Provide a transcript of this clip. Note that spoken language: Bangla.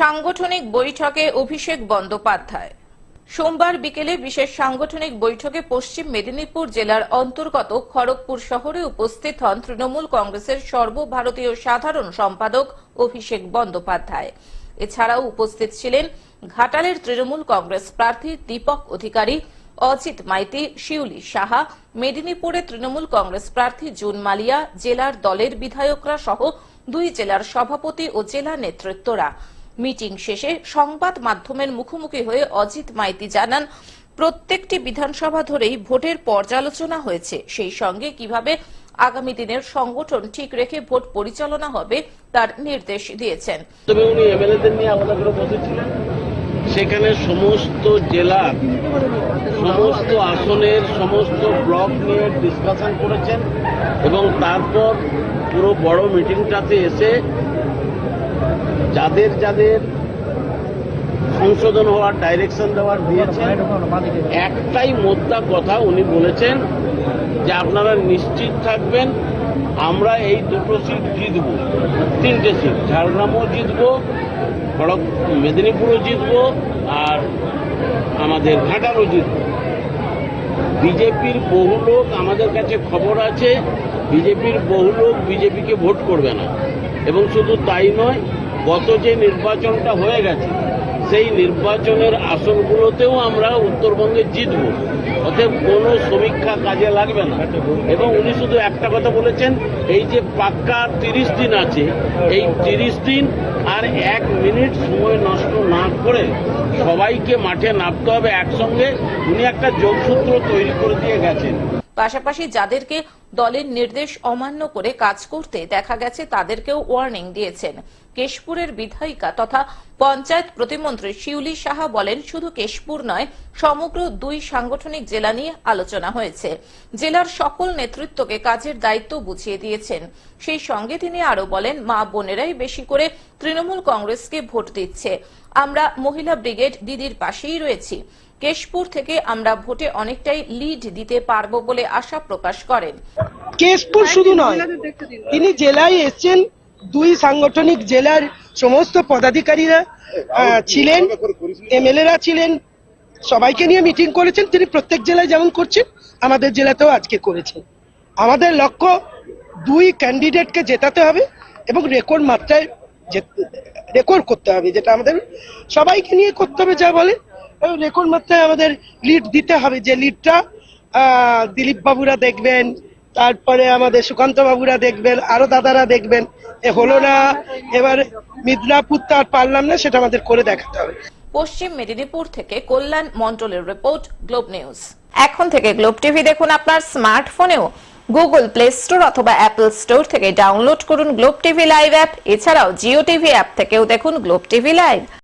সাংগঠনিক বৈঠকে অভিষেক বন্দ্যোপাধ্যায়। সোমবার বিকেলে বিশেষ সাংগঠনিক বৈঠকে পশ্চিম মেদিনীপুর জেলার অন্তর্গত খড়গপুর শহরে উপস্থিত হন তৃণমূল কংগ্রেসের সর্বভারতীয় সাধারণ সম্পাদক অভিষেক বন্দ্যোপাধ্যায়। এছাড়াও উপস্থিত ছিলেন ঘাটালের তৃণমূল কংগ্রেস প্রার্থী দীপক অধিকারী, অজিত মাইতি, শিউলি সাহা, মেদিনীপুরে তৃণমূল কংগ্রেস প্রার্থী জুন মালিয়া, জেলার দলের বিধায়করা সহ দুই জেলার সভাপতি ও জেলা নেতৃত্বরা। মিটিং শেষে সংবাদ মাধ্যমের মুখোমুখি হয়ে অজিত মাইতি জানান, প্রত্যেকটি বিধানসভা ধরেই ভোটের পর্যালোচনা হয়েছে। সেই সঙ্গে কীভাবে আগামী দিনের সংগঠন ঠিক রেখে ভোট পরিচালনা হবে তার নির্দেশ দিয়েছেন। তবে সেখানে সমস্ত জেলা, সমস্ত আসনের, সমস্ত ব্লক নিয়ে ডিসকাশন করেছেন এবং তারপর পুরো বড় মিটিংটাতে এসে যাদের যাদের সংশোধন হওয়ার ডাইরেকশন দেওয়ার দিয়েছেন, একটাই মোদ্দা কথা উনি বলেছেন যে আপনারা নিশ্চিত থাকবেন, আমরা এই দুটো সিট জিতব, তিনটে সিট ঝাড়গ্রামও জিতব, খড়গ, মেদিনীপুরও জিতব আর আমাদের ঘাটালও জিতব। বিজেপির বহু লোক আমাদের কাছে খবর আছে, বিজেপির বহু লোক বিজেপিকে ভোট করবে না। এবং শুধু তাই নয় গত যে নির্বাচনটা হয়ে গেছে, সেই নির্বাচনের আসনগুলোতেও আমরা উত্তরবঙ্গে জিতব। অতএব কোনো সমীক্ষা কাজে লাগবে না। এবং উনি শুধু একটা কথা বলেছেন, এই যে পাক্কা তিরিশ দিন আছে, এই তিরিশ দিন আর এক মিনিট সময় নষ্ট না করে সবাইকে মাঠে নামতে হবে। একসঙ্গে উনি একটা যোগসূত্র তৈরি করে দিয়ে গেছেন। পাশাপাশি যাদেরকে দলের নির্দেশ অমান্য করে কাজ করতে দেখা গেছে, তাদেরকেও ওয়ার্নিং দিয়েছেন। কেশপুরের বিধায়িকা তথা পঞ্চায়েত প্রতিমন্ত্রী শিউলি সাহা বলেন, শুধু কেশপুর নয়, সমগ্র দুই সাংগঠনিক জেলা নিয়ে আলোচনা হয়েছে। জেলার সকল নেতৃত্বকে কাজের দায়িত্ব বুঝিয়ে দিয়েছেন। সেই সঙ্গে তিনি আরও বলেন, মা বোনেরাই বেশি করে তৃণমূল কংগ্রেসকে ভোট দিচ্ছে। আমরা মহিলা ব্রিগেড দিদির পাশেই রয়েছি। কেশপুর থেকে আমরা ভোটে অনেকটাই লিড দিতে পারব বলে আশা প্রকাশ করেন। কেশপুর শুধু নয়, তিনি জেলায় এসছেন, দুই সাংগঠনিক জেলার সমস্ত পদাধিকারীরা ছিলেন, এমএলএরা ছিলেন, সবাইকে নিয়ে মিটিং করেছেন, তিনি প্রত্যেক জেলায় যেমন করছেন, আমাদের জেলাতেও আজকে করেছেন। আমাদের লক্ষ্য, দুই ক্যান্ডিডেটকে জেতাতে হবে এবং রেকর্ড মাত্রায় রেকর্ড করতে হবে, যেটা আমাদের সবাইকে নিয়ে করতে হবে, যা বলে। রেকর্ড মাত্রায় আমাদের লিড দিতে হবে, যে লিডটা দিলীপ বাবুরা দেখবেন, তারপরে আমাদের সুকান্ত বাবুরা দেখবেন, আরও দাদারা দেখবেন। এ হলো না, এবার মিদনাপুর তো আর পারলাম না, সেটা আমাদের করে দেখাতে হবে। পশ্চিম মেদিনীপুর থেকে কল্যাণ মন্ডলের রিপোর্ট গ্লোব নিউজ এখন থেকে গ্লোব টিভি দেখুন আপনার স্মার্টফোনেও গুগল প্লে স্টোর অথবা অ্যাপল স্টোর থেকে ডাউনলোড করুন গ্লোব টিভি লাইভ অ্যাপ এছাড়াও জিও টিভি অ্যাপ থেকেও দেখুন গ্লোব টিভি লাইভ